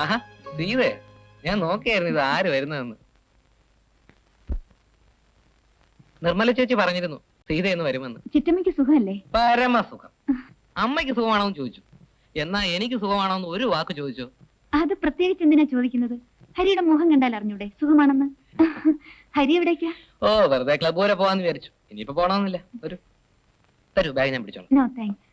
ആഹാ സീതേ ഞാൻ നോക്കിയായിരുന്നു ഇത് ആര് വരുന്നതെന്ന്. നിർമ്മല ചേച്ചി പറഞ്ഞിരുന്നു സീത എന്ന് വരുമെന്ന്. ചിറ്റമ്മയ്ക്ക് സുഖമല്ലേ? പരമസുഖം. അമ്മയ്ക്ക് സുഖമാണോ എന്ന് ചോദിച്ചു. എന്നാ എനിക്ക് സുഖമാണോ എന്ന് ഒരു വാക്ക് ചോദിച്ചു? അത് പ്രത്യേകിച്ച് എന്തിനാ ചോദിക്കുന്നത്? ഹരിയുടെ മുഖം കണ്ടാൽ അറിഞ്ഞൂടെ സുഖമാണെന്ന്? ഹരി എവിടേക്കാ? ഓ വെറുതെ ക്ലബ് വരെ പോവാന്ന് വിചാരിച്ചു. ഇനിയിപ്പോ പോണമെന്നില്ല ഒരു തരൂ ബാഗ് ഞാൻ പിടിച്ചോളാം. നോ താങ്ക്സ്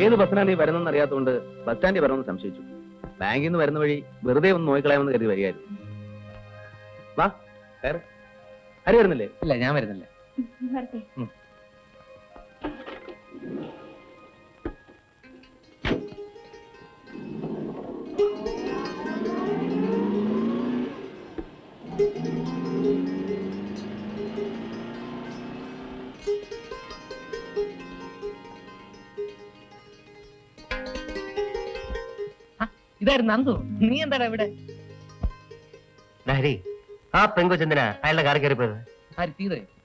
ഏത് ബസ്സിനാണ് നീ വരുന്നെന്ന് അറിയാത്തതുകൊണ്ട് ബസ് സ്റ്റാൻഡിൽ വരണമെന്ന് സംശയിച്ചു. ബാങ്കിൽ നിന്ന് വരുന്ന വഴി വെറുതെ ഒന്ന് നോക്കിക്കളയാമെന്ന് കരുതി വരികയായിരുന്നു. വാ കയറ്. ഹരി വരുന്നില്ലേ? ഇല്ല ഞാൻ വരുന്നില്ല. ഇതായിരുന്നു നന്ദു. നീ എന്താടാ ഇവിടെ? ആ പെങ്കൊച്ചെന്തിനാ അയാളുടെ കാറി കയറി പോയത് ആര്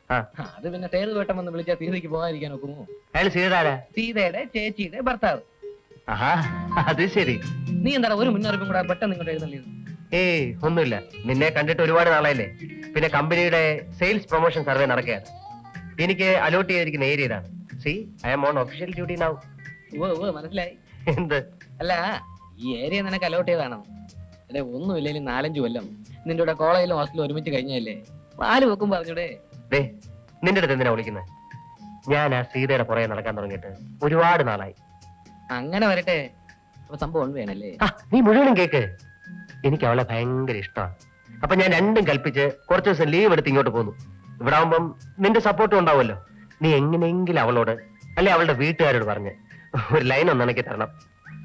ആ. അത് പിന്നെ ടേത് വേട്ടം വന്ന് വിളിച്ചാൽ സീതയ്ക്ക് പോകാതിരിക്കാൻ ഒക്കുമോ? അയാൾ സീതാരാ സീതയുടെ ചേച്ചിയുടെ ഭർത്താവ്. ആഹാ അത് ശരി. നീ എന്താടാ ഒരു മുന്നറിയിപ്പും കൂടെ പെട്ടെന്ന് ഇങ്ങോട്ട് എഴുന്നള്ളിയത്? ഏയ് ഒന്നുമില്ല. നിന്നെ കണ്ടിട്ട് ഒരുപാട് നാളായില്ലേ? പിന്നെ കമ്പനിയുടെ സെയിൽസ് പ്രൊമോഷൻ സർവേ നടക്കുകയാണ്. എനിക്ക് അലോട്ട് ചെയ്തിരിക്കുന്ന ഏരിയ ഇതാണ്. C I am on official duty now ഓ ഓ മനസ്സിലായി. എന്ത്? അല്ല ഈ ഏരിയ നിനക്ക് അലോട്ട് ചെയ്താണോ അല്ലെ ഒന്നുമില്ലെങ്കിൽ നാലഞ്ചു കൊല്ലം. നിന്റെ കൂടെ കോളേജിലും ഹോസ്റ്റലും ഒരുമിച്ച് കഴിഞ്ഞല്ലേ പാൽ വെക്കും പറഞ്ഞൂടെ. ദേ നിന്റെ അടുത്ത് എന്തിനാ വിളിക്കുന്നത് ഞാൻ ആ സീതയുടെ പുറകെ നടക്കാൻ തുടങ്ങിയിട്ട് ഒരുപാട് നാളായി. അങ്ങനെ വരട്ടെ. അപ്പൊ സംഭവം വേണല്ലേ? ആ, നീ മുഴുവനും കേക്ക്. എനിക്ക് അവളെ ഭയങ്കര ഇഷ്ടമാണ് അപ്പൊ ഞാൻ രണ്ടും കൽപ്പിച്ച് കുറച്ച് ദിവസം ലീവ് എടുത്ത് ഇങ്ങോട്ട് പോന്നു. ഇവിടെ ആവുമ്പം നിന്റെ സപ്പോർട്ടും ഉണ്ടാവുമല്ലോ. നീ എങ്ങനെയെങ്കിലും അവളോട് അല്ലെ അവളുടെ വീട്ടുകാരോട് പറഞ്ഞ് ഒരു ലൈൻ ഒന്ന് എനിക്ക് തരണം.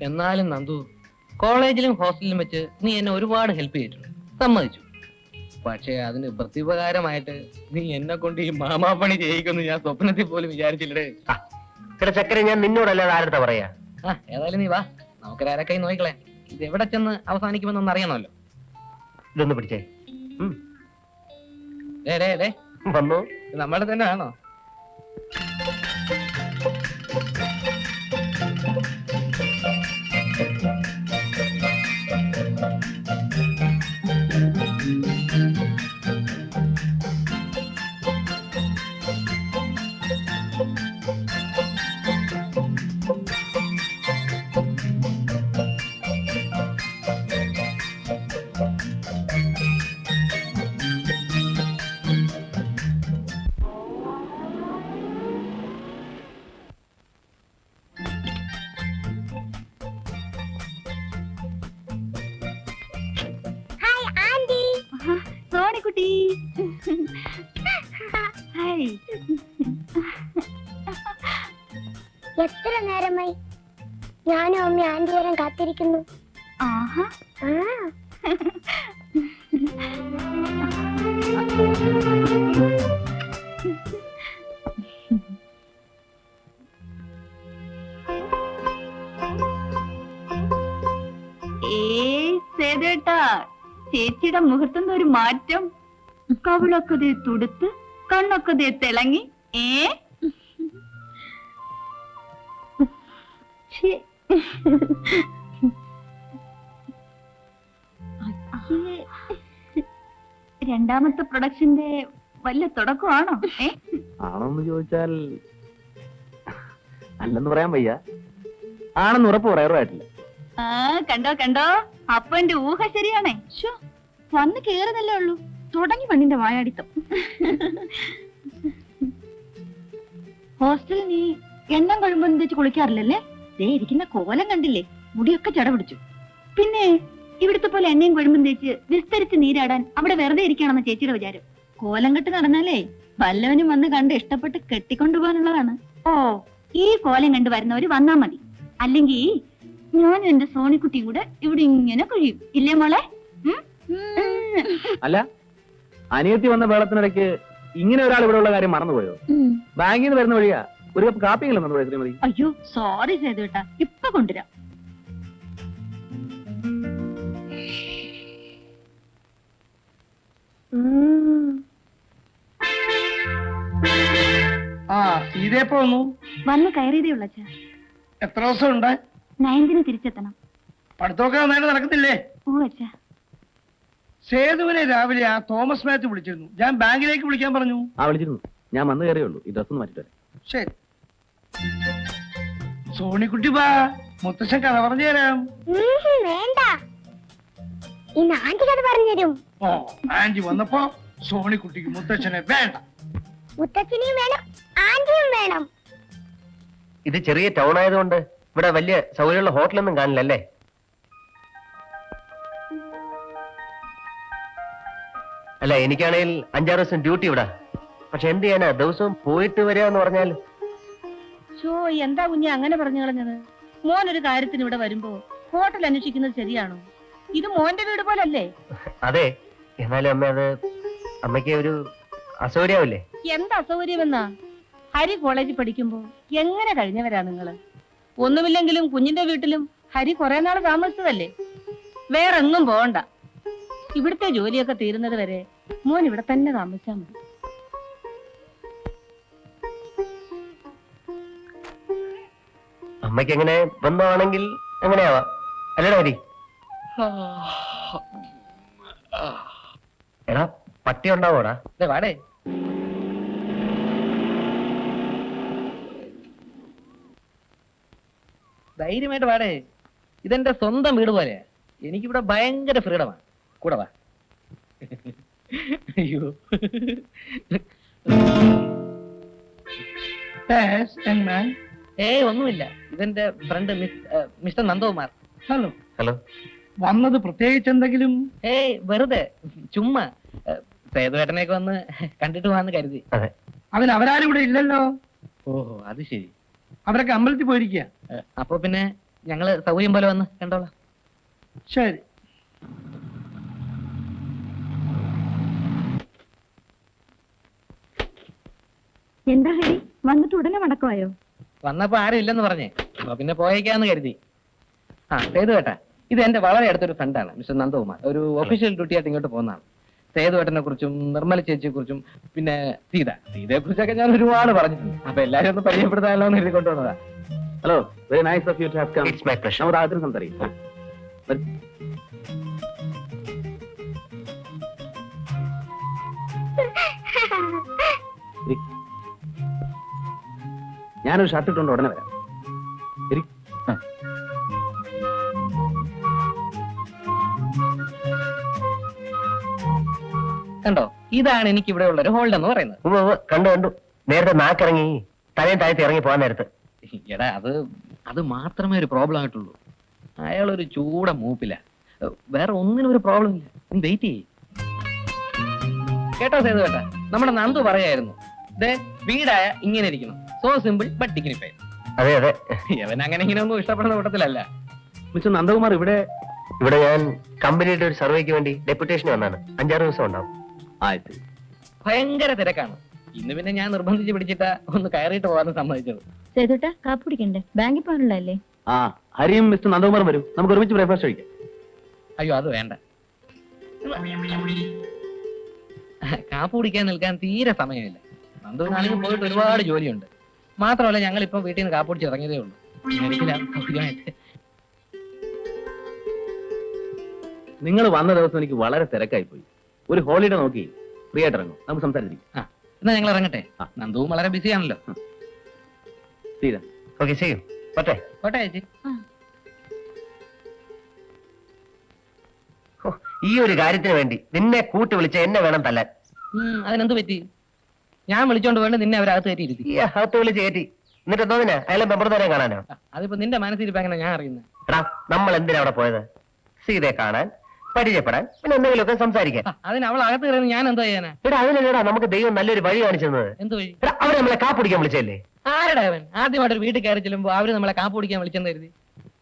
എന്നാലും നന്ദു കോളേജിലും ഹോസ്റ്റലിലും വെച്ച് നീ എന്നെ ഒരുപാട് ഹെൽപ്പ് ചെയ്തിട്ടുണ്ട്. സമ്മതിച്ചു. പക്ഷേ അതിന് പ്രത്യുപകാരമായിട്ട് നീ എന്നെ കൊണ്ട് ഈ മാമാപ്പണി ചെയ്യിക്കുമെന്ന് ഞാൻ സ്വപ്നത്തിൽ പോലും വിചാരിച്ചില്ലേ ഇവിടെ ചക്കര ഞാൻ നിന്നോടല്ലാതെ ആരുടെ പറയാ? ആ ഏതായാലും നീ വാ. നമുക്ക് അരക്കൈ നോക്കിക്കളെ. ഇത് എവിടെ ചെന്ന് അവസാനിക്കുമെന്നൊന്ന് അറിയണമല്ലോ. ഇതൊന്ന് പിടിച്ചേ. വന്നു. നമ്മളെ തന്നെ ആണോ? സേതേട്ടാ ചേച്ചിയുടെ മുഖത്തുനിന്ന് ഒരു മാറ്റം. കവിളൊക്കെ ദേ തുടുത്ത് കണ്ണൊക്കെ ദേ തിളങ്ങി. ഏ? രണ്ടാമത്തെ പ്രൊഡക്ഷന്റെ വല്ല തുടക്കമാണോ? ആണോന്ന് ചോദിച്ചാൽ അല്ലെന്ന് പറയാൻ വയ്യ. ആണെന്ന് ഉറപ്പ് പറയാറുമായിട്ടില്ല. ആ കണ്ടോ കണ്ടോ? അപ്പൊ എന്റെ ഊഹ ശരിയാണേ. ശോ വന്ന് കേറുന്നല്ലേ ഉള്ളൂ. തുടങ്ങി പെണ്ണിന്റെ വായാടിത്തം. ഹോസ്റ്റലിൽ നീ എണ്ണം കഴിയുമ്പോൾ തേച്ച് കുളിക്കാറില്ലല്ലേ? ദേ ഇരിക്കുന്ന കോലം കണ്ടില്ലേ? മുടിയൊക്കെ ചട പിടിച്ചു പിന്നെ ഇവിടുത്തെ പോലെ എണ്ണയും കൊഴുമ്പും തേച്ച് വിസ്തരിച്ച് നീരാടാൻ അവിടെ വെറുതെ ഇരിക്കണമെന്ന് ചേച്ചിയുടെ വിചാരം. കോലം കെട്ട് നടന്നാലേ വല്ലവനും വന്ന് കണ്ട് ഇഷ്ടപ്പെട്ട് കെട്ടിക്കൊണ്ടുപോകാനുള്ളതാണ്. ഓ ഈ കോലം കണ്ടു വരുന്നവര് വന്നാ മതി. അല്ലെങ്കിൽ ഞാനും എന്റെ സോണിക്കുട്ടിയും കൂടെ ഇവിടെ ഇങ്ങനെ കഴിയും. ഇല്ലേ മോളെ. അല്ല അനിയത്തി വന്ന വേളത്തിനിടയ്ക്ക് ഇങ്ങനെ ഒരാൾ ഇവിടെ ഉള്ള കാര്യം മറന്നുപോയോ. ബാങ്കിൽ നിന്ന് വരുന്ന വഴിയാ ഒരു കപ്പ് കാപ്പിയെങ്കിലും തന്നു ശ്രീമതി. അയ്യോ സോറി സേതുവേട്ടാ ഇപ്പൊ കൊണ്ടുവരാം. ആ ഇതേപ്പോ വന്നു? വന്ന് കയറിയതേ ഉള്ള അച്ഛാ. എത്ര ദിവസം ഉണ്ട് നയൻതിന് തിരിച്ചെത്തണം. പഠിത്തമൊക്കെ നന്നായിട്ട് നടക്കത്തില്ലേ ഓ അച്ഛാ. സേതുവിനെ രാവിലെ ആ തോമസ് മാത്യു വിളിച്ചിരുന്നു. ഞാൻ ബാങ്കിലേക്ക് വിളിക്കാൻ പറഞ്ഞു. ആ വിളിച്ചിരുന്നു. ഞാൻ വന്നു കയറിയേ ഉള്ളൂ ഈ ഡ്രസ്സ് ഒന്ന് മാറ്റിട്ട് ശരി. സോണിക്കുട്ടി ബാ മുത്തശ്ശൻ കഥ പറഞ്ഞു തരാം. വേണ്ട. ഇന്ന് ആന്റി കഥ പറഞ്ഞുതരും ഓ ആന്റി വന്നപ്പോ സോണിക്കുട്ടിക്ക് മുത്തച്ഛനെ വേണ്ട. മുത്തച്ഛനെയും വേണം ആന്റിയും വേണം. ഇത് ചെറിയ ടൗൺ ആയതുകൊണ്ട് ഇവിടെ വലിയ സൗകര്യമുള്ള ഹോട്ടലൊന്നും കാണില്ലല്ലേ? അല്ല എനിക്കാണെങ്കിൽ അഞ്ചാറ് ദിവസം ഡ്യൂട്ടി ഇവിടെ. പക്ഷെ എന്ത് ചെയ്യാനാ? ദിവസവും പോയിട്ട് വരിക എന്ന് പറഞ്ഞാൽ ഷോ എന്താ കുഞ്ഞ അങ്ങനെ പറഞ്ഞു കളഞ്ഞത്? മോൻ ഒരു കാര്യത്തിന് ഇവിടെ വരുമ്പോ ഹോട്ടൽ അന്വേഷിക്കുന്നത് ശരിയാണോ? ഇത് മോന്റെ വീട് പോലല്ലേ? അതെ എന്നാലും അമ്മ അത് അമ്മയ്ക്ക് ഒരു അസൗകര്യാവില്ലേ എന്താ അസൗകര്യമെന്നാ? ഹരി കോളേജിൽ പഠിക്കുമ്പോ എങ്ങനെ കഴിഞ്ഞവരാ നിങ്ങൾ? ഒന്നുമില്ലെങ്കിലും കുഞ്ഞിന്റെ വീട്ടിലും ഹരി കുറെ നാൾ താമസിച്ചതല്ലേ? വേറെ എങ്ങും പോകണ്ട ഇവിടുത്തെ ജോലിയൊക്കെ തീരുന്നത് വരെ മോൻ ഇവിടെ തന്നെ താമസിച്ചാ മതി. അമ്മയ്ക്ക് എങ്ങനെ ബന്ധമാണെങ്കിൽ എങ്ങനെയാവാ അല്ലേടാ ഹരി. എടാ പട്ടി ഉണ്ടാവോടാ ദേ വാടേ. ധൈര്യമായിട്ട് വാടേ. ഇതെന്റെ സ്വന്തം വീട് പോലെയാ എനിക്കിവിടെ ഭയങ്കര ഫ്രീഡമാ കൂടെ വാ. അയ്യോ. ഏയ് ഒന്നുമില്ല. ഇതെന്റെ friend mister Nandakumar. Hello hello വന്നത് പ്രത്യേകിച്ച് എന്തെങ്കിലും? ഏയ് വെറുതെ. ചുമ്മാ. സേതുവേട്ടനെയൊക്കെ വന്ന് കണ്ടിട്ട് വാന്ന് കരുതി. അതെ. അതിന് അവരാരും ഇവിടെ ഇല്ലല്ലോ. ഓഹോ അത് ശരി. അവരൊക്കെ അമ്പലത്തിൽ പോയിരിക്കുക അപ്പൊ പിന്നെ ഞങ്ങൾ സൗകര്യം പോലെ വന്ന് കണ്ടോളാം. ശരി. എന്താ ഹരി? വന്നിട്ട് ഉടനെ മടക്കമായോ വന്നപ്പോ ആരും ഇല്ലെന്ന് പറഞ്ഞേ. അപ്പൊ പിന്നെ പോയേക്കാന്ന് കരുതി. ആ സേതുവേട്ട ഇത് എന്റെ വളരെ അടുത്തൊരു ഫ്രണ്ടാണ് മിസ്റ്റർ നന്ദകുമാർ. ഒരു ഒഫീഷ്യൽ ഡ്യൂട്ടി ആയിട്ട് ഇങ്ങോട്ട് പോകുന്നതാണ്. സേതുവേട്ടനെ കുറിച്ചും നിർമ്മല ചേച്ചിയെ കുറിച്ചും പിന്നെ സീത. സീതയെ കുറിച്ചൊക്കെ ഞാൻ ഒരുപാട് പറഞ്ഞിട്ടുണ്ട്. അപ്പൊ എല്ലാരും ഒന്ന് പരിചയപ്പെടുത്താമല്ലോ എന്ന് എഴുതി കൊണ്ടുവന്നതാ. Hello very nice of you to have come it's my pleasure നമ്മൾ ആദ്യം സംസാരിക്കാം. ഞാനൊരു ഷർട്ട് ഇട്ടുകൊണ്ട് ഉടനെ വരാം. ഇതാണ് എനിക്ക് ഇവിടെ ഉള്ള ഒരു ഹോൾഡ് എന്ന് പറയുന്നത് കണ്ടു കണ്ടു. നേരത്തെ നാക്കിറങ്ങി തലയും താഴ്ത്തി ഇറങ്ങി പോകാൻ നേരത്ത്. എടാ അത് അത് മാത്രമേ ഒരു പ്രോബ്ലം ആയിട്ടുള്ളൂ. അയാൾ ഒരു ചൂട മൂപ്പില്ല വേറെ ഒന്നിനും ഒരു പ്രോബ്ലം ഇല്ല. നീ വെയിറ്റ് ചെയ്യേ. കേട്ടോ സേതു കേട്ടാ നമ്മുടെ നന്ദു പറയായിരുന്നു. ദേ വീടായ ഇങ്ങനെ ഇരിക്കണം. സോ സിമ്പിൾ ബട്ട് ഡിഗ്നിഫൈഡ് അതെ അതെ. അവൻ അങ്ങനെ ഇങ്ങനെ ഒന്നും ഇഷ്ടപ്പെടുന്ന കൂട്ടത്തിലല്ല. മിസ്റ്റർ നന്ദകുമാർ ഇവിടെ ഇവിടെ ഞാൻ കമ്പനിയുടെ ഒരു സർവേക്ക് വേണ്ടി ഡെപ്യൂട്ടേഷൻ വന്നാണ്. അഞ്ചാറ് ദിവസം ഉണ്ടാവും. ആയിട്ട് ഭയങ്കര തിരക്കാണ്. ഇന്ന് പിന്നെ ഞാൻ നിർബന്ധിച്ച് പിടിച്ചിട്ട് ഒന്ന് കയറിയിട്ട് പോകാൻ സമ്മതിച്ചത്. സേതുട്ട കാപ്പ് കുടിക്കണ്ടേ? ബാങ്കിൽ പോകാനുള്ളതല്ലേ? ആ ഹരിയും മിസ്റ്റർ നന്ദകുമാറും വരൂ. നമുക്ക് ഒരുമിച്ച് ബ്രേക്ക്ഫാസ്റ്റ് കഴിക്കാം. അയ്യോ അത് വേണ്ട. കാപ്പ് കുടിക്കാൻ നിൽക്കാൻ തീരെ സമയമില്ല. നന്ദകുമാറിന് പോയിട്ട് ഒരുപാട് ജോലിയുണ്ട്. മാത്രമല്ല ഞങ്ങൾ ഇപ്പൊ വീട്ടിൽ നിന്ന് കാപ്പ് കുടിച്ച് ഇറങ്ങിയതേ ഉള്ളൂ. നിങ്ങൾ വന്ന ദിവസം എനിക്ക് വളരെ തിരക്കായി പോയി ഒരു ഹോളിഡേ നോക്കി ഫ്രീ ആയിട്ട് ഇറങ്ങും നമുക്ക് സംസാരിച്ചിരിക്കും എന്നാ ഞങ്ങൾ ഇറങ്ങട്ടെ. നന്ദുവും വളരെ ബിസി ആണല്ലോ. ഓക്കെ ചെയ്യും പറ്റേ കോട്ടെ ചേച്ചി. ഈ ഒരു കാര്യത്തിന് വേണ്ടി നിന്നെ കൂട്ടി വിളിച്ച എന്നെ വേണം തല്ലാൻ. അതിനെന്ത് പറ്റി? ഞാൻ വിളിച്ചോണ്ട് വേണ്ട നിന്നെ അവരകത്ത് കയറ്റി ഇരുത്തി. അകത്ത് വിളിച്ച് കയറ്റി. എന്നിട്ട് എന്തോന്നിനാ അയാളെ മെമ്പർതാരെ കാണാനോ? അതിപ്പോ നിന്റെ മനസ്സിരിപ്പോ എങ്ങനെ ഞാൻ അറിയുന്നത് നമ്മൾ എന്തിനാ അവിടെ പോയത്? സീതയെ കാണാൻ. പരിചയപ്പെടാൻ. പിന്നെ എന്തെങ്കിലുമൊക്കെ സംസാരിക്കാൻ. അതിന് അവൾ അകത്ത് കയറുന്ന ഞാൻ എന്തോ ചെയ്യാനാ? എടാ അതിനല്ലേടാ നമുക്ക് ദൈവം നല്ലൊരു വഴി കാണിച്ചു തന്നത് എന്ത് വഴി? എടാ അവർ നമ്മളെ കാപ്പിടിക്കാൻ വിളിച്ചല്ലേ ആരുടെ അവൻ? ആദ്യമായിട്ട് ഒരു വീട്ടിൽ കയറി ചെല്ലുമ്പോ അവർ നമ്മളെ കാപ്പ് കുടിക്കാൻ വിളിച്ചെന്ന് കരുതി.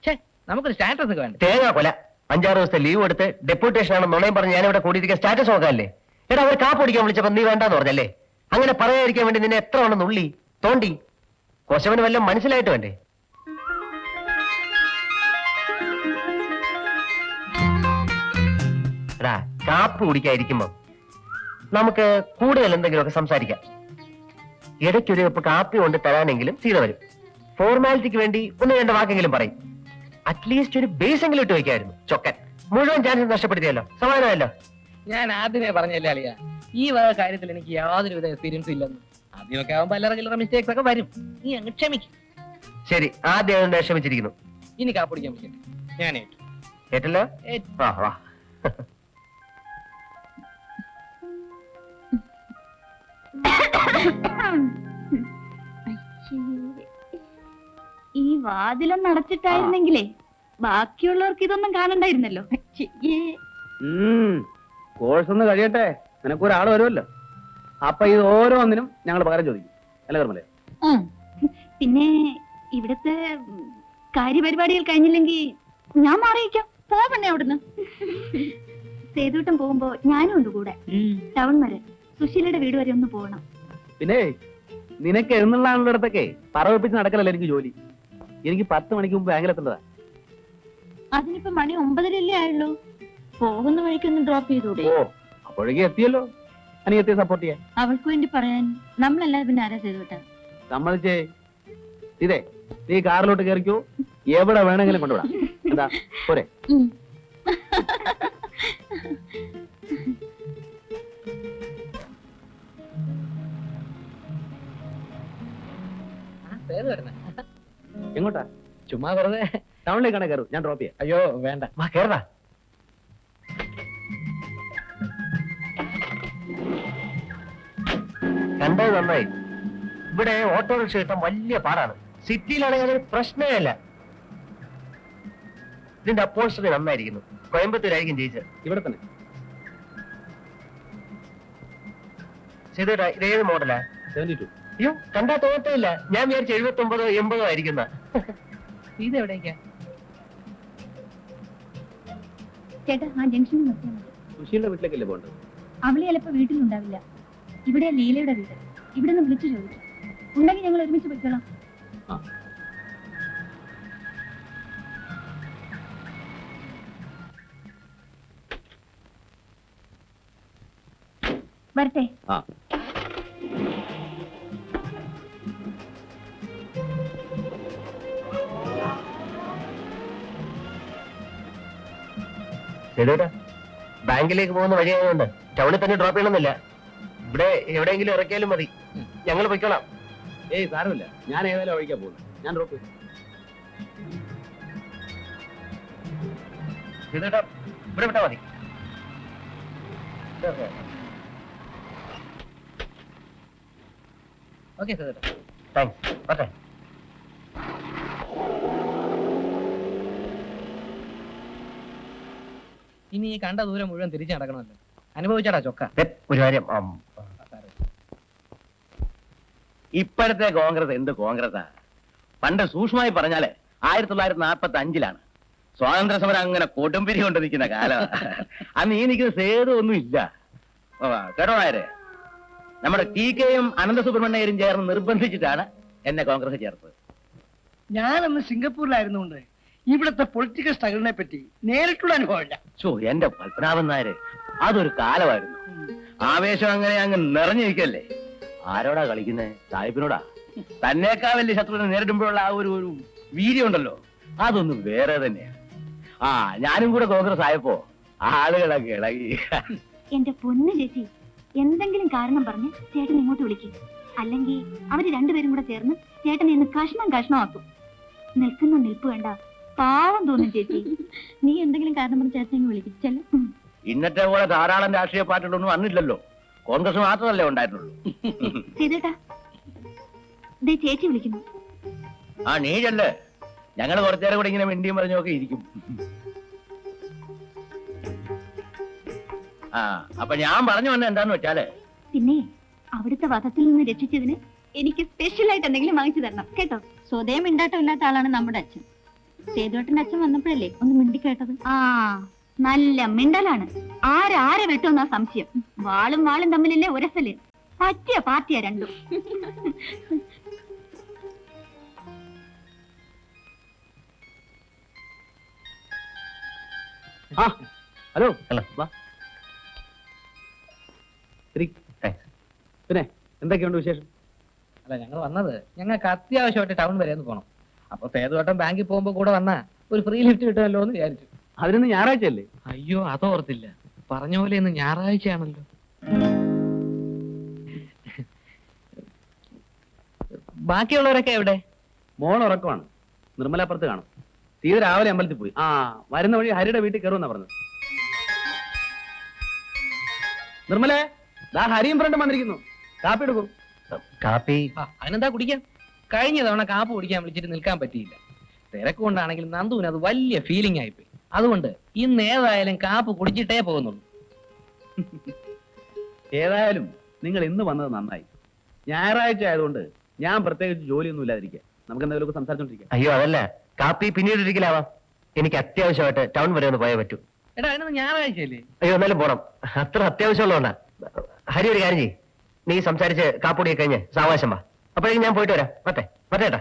ഛേ നമുക്കൊരു സ്റ്റാറ്റസ് ഒക്കെ വേണ്ട? തേങ്ങാ കൊല. അഞ്ചാറ് ദിവസത്തെ ലീവ് എടുത്ത് ഡെപ്യൂട്ടേഷൻ ആണ് നുണയും പറഞ്ഞ് ഞാനിവിടെ കൂടിയിരിക്കാൻ സ്റ്റാറ്റസ് നോക്കാല്ലേ എടാ അവർ കാപ്പിടിക്കാൻ വിളിച്ചപ്പോ നീ വേണ്ടാന്ന് പറഞ്ഞല്ലേ? അങ്ങനെ പറയാതിരിക്കാൻ വേണ്ടി നിന്നെ എത്ര വേണം നുള്ളി തോണ്ടി. കൊശവന് വല്ലതും മനസ്സിലായിട്ട് വേണ്ടേ? കാപ്പ് കുടിക്കാതിരിക്കുമ്പോ നമുക്ക് കൂടുതൽ എന്തെങ്കിലുമൊക്കെ സംസാരിക്കാം. ഇടയ്ക്കൊരു കപ്പ് കാപ്പി കൊണ്ട് തരാനെങ്കിലും സീത വരും. ഫോർമാലിറ്റിക്ക് വേണ്ടി ഒന്ന് രണ്ട് വാക്കെങ്കിലും പറയും. അറ്റ്ലീസ്റ്റ് ഒരു ബേസ് എങ്കിലും ഇട്ട് വെക്കായിരുന്നു ചൊക്കൻ. മുഴുവൻ ചാൻസ് നഷ്ടപ്പെടുത്തിയല്ലോ. സമാനമല്ലോ ഞാൻ ആദ്യമേ പറഞ്ഞല്ലേ അളിയ? ഈ വക കാര്യത്തിൽ എനിക്ക് യാതൊരു വിധ എക്സ്പീരിയൻസ് ഇല്ലെന്ന്. ആദ്യമൊക്കെ ആവുമ്പോ അല്ലറ ചില്ലറ മിസ്റ്റേക്സ് ഒക്കെ വരും. നീ അങ്ങ് ക്ഷമിക്കും. ശരി ആദ്യം ക്ഷമിച്ചിരിക്കുന്നു. ഇനി കാപ്പിടിക്കാൻ പറ്റും ഞാൻ ഏറ്റു ഏറ്റല്ലോ? ഏറ്റു. വാ വാ. ഈ വാതിലൊന്നും അടച്ചിട്ടായിരുന്നെങ്കിലേ ബാക്കിയുള്ളവർക്ക് ഇതൊന്നും കാണണ്ടായിരുന്നല്ലോ. കോഴ്സ് ഒന്ന് കഴിയട്ടെ. നിനക്ക് ഒരാൾ വരുമല്ലോ. അപ്പൊ ഇത് ഓരോന്നിനും ഞങ്ങൾ പകരം ചോദിക്കും. അല്ല കർമ്മലേ? പിന്നെ ഇവിടത്തെ കാര്യപരിപാടികൾ കഴിഞ്ഞില്ലെങ്കിൽ ഞാൻ മാറിയിക്കാം പോവണ്ണേ അവിടുന്ന്? സേതുവിട്ടം പോകുമ്പോ ഞാനും ഉണ്ട് കൂടെ. ടൗൺ വരെ. സുശീലയുടെ വീട് വരെ ഒന്ന് പോകണം പിന്നെ നിനക്ക് എഴുന്നള്ളാനുള്ളിടത്തൊക്കെ പറവപ്പിച്ച് നടക്കലല്ല എനിക്ക് ജോലി? എനിക്ക് പത്ത് മണിക്ക് മുമ്പ് ബാങ്കിലെത്തേണ്ടതാ അതിനിപ്പോ മണി ഒമ്പതരല്ലേ ആയുള്ളൂ. പോകുന്ന വഴിക്കൊന്ന് ഡ്രോപ്പ് ചെയ്തൂടെ? ഓ അപ്പോഴേക്കും എത്തിയല്ലോ. അനിയത്തെ സപ്പോർട്ട് ചെയ്യാൻ. അവൾക്ക് വേണ്ടി പറയാൻ നമ്മളല്ലാതെ പിന്നെ ആരാ നമ്മൾ സമ്മതിച്ചേ ഇതേ നീ കാറിലോട്ട് കയറിക്കോ എവിടെ വേണമെങ്കിലും കൊണ്ടുവിടാം. എന്താ പോരെ. സേതു വരുന്നേ. എങ്ങോട്ടാ? ചുമ്മാ വെറുതെ ടൗണിലേക്കാണ് കയറും. ഞാൻ ഡ്രോപ്പ് ചെയ്യാം. അയ്യോ വേണ്ട. വാ കേറടാ. കണ്ടത് നന്നായി? ഇവിടെ ഓട്ടോറിക്ഷ കിട്ടാൻ വലിയ പാടാണ്. സിറ്റിയിലാണെങ്കിൽ അതൊരു പ്രശ്നമേ അല്ല. ഇതിന്റെ അപ്പോസ്റ്ററി നന്നായിരിക്കുന്നു. കോയമ്പത്തൂരായിരിക്കും ജയിച്ചത്. ഇവിടെ തന്നെ. ചെയ്തോട്ടാ ഇത് ഏത് മോഡലാ സെവന്റി ടു അയ്യോ കണ്ടാ തോന്നത്തില്ല. ഞാൻ വിചാരിച്ചു എഴുപത്തി ഒമ്പതോ എൺപതോ ആയിരിക്കുന്ന. ഇത് എവിടേക്കാ? ചേട്ടാ ആ ജംഗ്ഷനിൽ നിർത്തിയാൽ മതി. സുശീലിന്റെ വീട്ടിലേക്കല്ലേ പോകേണ്ടത്? അവൾ ചിലപ്പോ വീട്ടിലുണ്ടാവില്ല. ഇവിടെ ലീലയുടെ വീട്. ഇവിടെ നിന്ന് വിളിച്ചു ചോദിച്ചു. ഉണ്ടെങ്കിൽ ഞങ്ങൾ ഒരുമിച്ച് പൊയ്ക്കോളാം. ആ. വരട്ടെ. ആ. ചെയ്തേട്ടാ ബാങ്കിലേക്ക് പോകുന്ന വഴിയായതുകൊണ്ട് ടൗണിൽ തന്നെ ഡ്രോപ്പ് ചെയ്യണമെന്നില്ല. ഇവിടെ എവിടെയെങ്കിലും ഇറക്കിയാലും മതി. ഞങ്ങൾ പൊയ്ക്കോളാം. ഏയ് സാരമില്ല. ഞാൻ ഏതായാലും ഒഴിക്കാൻ പോകുന്നു ഞാൻ ഡ്രോപ്പ് ചെയ്തോട്ടാ ഇവിടെ വിട്ടാ മതി. Okay sir. താങ്ക്സ് ഓക്കെ ഇനി ഈ കണ്ട ദൂരം മുഴുവൻ തിരിച്ചു നടക്കണമല്ലോ. അനുഭവിച്ചാടാ ചൊക്ക. ഒരു കാര്യം ഇപ്പോഴത്തെ കോൺഗ്രസ് എന്ത് കോൺഗ്രസാ പണ്ട് സൂക്ഷ്മമായി പറഞ്ഞാൽ ആയിരത്തി തൊള്ളായിരത്തി നാൽപ്പത്തി അഞ്ചിലാണ് സ്വാതന്ത്ര്യ സമരം അങ്ങനെ കൊടുമ്പിരി കൊണ്ട് നിൽക്കുന്ന കാലം അന്ന് ഈ നിൽക്കുന്ന സേതു ഒന്നും ഇല്ല. ഓ, കേട്ടോ നായരെ? നമ്മുടെ ടി കെയും അനന്തസുബ്രഹ്മണ്യരും ചേർന്ന് നിർബന്ധിച്ചിട്ടാണ് എന്നെ കോൺഗ്രസ് ചേർത്തത്. ഞാനന്ന് സിംഗപ്പൂരിലായിരുന്നുകൊണ്ട് ഇവിടുത്തെ പൊളിറ്റിക്കൽ സ്ട്രഗിളിനെ പറ്റി നേരിട്ടുള്ള അനുഭവമില്ല. ചോ എന്റെ പത്മനാഭൻ നായര് അതൊരു കാലമായിരുന്നു. ആവേശം അങ്ങനെ അങ്ങ് നിറഞ്ഞിരിക്കല്ലേ? ആരോടാ കളിക്കുന്നേ? സാഹിബിനോടാ? തന്നേക്കാൾ വലിയ ശത്രുവിനെ നേരിടുമ്പോഴുള്ള ആ ഒരു ഒരു വീര്യം ഉണ്ടല്ലോ അതൊന്നും വേറെ തന്നെയാണ് ആ ഞാനും കൂടെ കോൺഗ്രസ് ആയപ്പോ ആളുകളൊക്കെ ഇളകി. എന്റെ പൊന്ന് ചേച്ചി എന്തെങ്കിലും കാരണം പറഞ്ഞ് ചേട്ടൻ ഇങ്ങോട്ട് വിളിക്കും. അല്ലെങ്കിൽ അവർ രണ്ടുപേരും കൂടെ ചേർന്ന് ചേട്ടനെ ഇന്ന് കഷ്ണം കഷ്ണമാക്കും. നിൽക്കുന്ന നിൽപ്പ് വേണ്ട. പാവം തോന്നും ചേച്ചി. നീ എന്തെങ്കിലും കാരണം പറഞ്ഞ് ചേച്ചി വിളിക്കും. ചെല്ല. ഇന്നത്തെ പോലെ ധാരാളം രാഷ്ട്രീയ പാർട്ടികളൊന്നും വന്നില്ലല്ലോ. കോൺഗ്രസ് മാത്രമല്ലേ ഉണ്ടായിരുന്നുള്ളൂ ചെയ്തേട്ടാ ദേ ചേച്ചി വിളിക്കുന്നു. ആ നീഴല്ലേ ഞങ്ങൾ കുറച്ചേരം കൂടെ ഇങ്ങനെ മിണ്ടിയും പറഞ്ഞൊക്കെ ഇരിക്കും. ആ അപ്പൊ ഞാൻ പറഞ്ഞു വന്ന എന്താന്ന് വെച്ചാലേ പിന്നെ അവിടുത്തെ വധത്തിൽ നിന്ന് രക്ഷിച്ചതിന് എനിക്ക് സ്പെഷ്യൽ ആയിട്ട് എന്തെങ്കിലും വാങ്ങിച്ചു തരണം. കേട്ടോ? സ്വതയം മിണ്ടാട്ടം ഇല്ലാത്ത ആളാണ് നമ്മുടെ അച്ഛൻ. സേതുവേട്ടന്റെ അച്ഛൻ വന്നപ്പോഴല്ലേ? ഒന്ന് മിണ്ടി കേട്ടത്. ആ നല്ല മിണ്ടലാണ്. ആരാരെ വെട്ടുമെന്നാ സംശയം. വാളും വാളും തമ്മിലല്ലേ ഉരസൽ. പറ്റിയ പാർട്ടിയാ രണ്ടും. ഹലോ. പിന്നെ എന്തൊക്കെയുണ്ട് വിശേഷം? അല്ല ഞങ്ങൾ വന്നത് ഞങ്ങൾക്ക് അത്യാവശ്യമായിട്ട് ടൗൺ വരെ ഒന്ന് പോകണം അപ്പൊ സേതുവട്ടം ബാങ്കിൽ പോകുമ്പോ കൂടെ വന്നാ ഒരു ഫ്രീ ലിഫ്റ്റ് കിട്ടുമല്ലോ എന്ന് വിചാരിച്ചു. അതിനൊന്ന് ഞായറാഴ്ച അല്ലേ അയ്യോ അതോർത്തില്ല പറഞ്ഞ പോലെ ഇന്ന് ഞായറാഴ്ചയാണല്ലോ. ബാക്കിയുള്ളവരൊക്കെ എവിടെ? മോൾ ഉറക്കമാണ്. നിർമ്മലാപ്പുറത്ത് കാണും. തീരെ രാവിലെ അമ്പലത്തിൽ പോയി. ആ വരുന്ന വഴി ഹരിയുടെ വീട്ടിൽ കയറുമെന്നാ പറഞ്ഞത്. നിർമ്മലേ ദാ ഹരിയും ഫ്രണ്ടും വന്നിരിക്കുന്നു. കാപ്പി എടുക്കും. കാപ്പി. അതിനെന്താ കുടിക്കാൻ? കഴിഞ്ഞ തവണ കാപ്പ് കുടിക്കാൻ വിളിച്ചിട്ട് നിൽക്കാൻ പറ്റിയില്ല. തിരക്കുകൊണ്ടാണെങ്കിൽ നന്ദുവിന് അത് വലിയ ഫീലിംഗ് ആയിപ്പോയി. അതുകൊണ്ട് ഇന്ന് ഏതായാലും കാപ്പ് കുടിച്ചിട്ടേ പോകുന്നുള്ളൂ. ഏതായാലും നിങ്ങൾ ഇന്ന് വന്നത് നന്നായി. ഞായറാഴ്ച ആയതുകൊണ്ട് ഞാൻ പ്രത്യേകിച്ച് ജോലിയൊന്നും ഇല്ലാതിരിക്കാം നമുക്ക് എന്തെങ്കിലും സംസാരിച്ചോണ്ടിരിക്കാം. അയ്യോ അതല്ല. കാപ്പി പിന്നീട് ഒരിക്കലാവാം എനിക്ക് അത്യാവശ്യമായിട്ട് ടൗൺ വരെ ഒന്ന് പോയേ പറ്റൂ. എടാ അതിനൊന്ന് ഞായറാഴ്ചയല്ലേ? അയ്യോ എന്നാലും പോണം. അത്ര അത്യാവശ്യമുള്ളതുകൊണ്ടാ. ഹരി ഒരു കാര്യം ചെയ്യ്. നീ സംസാരിച്ച് കാപ്പൊടിയൊക്കെ കഴിഞ്ഞ് സാവകാശം വാ. അപ്പോഴേക്കും ഞാൻ പോയിട്ട് വരാം. മറ്റേ മറ്റേട്ടാ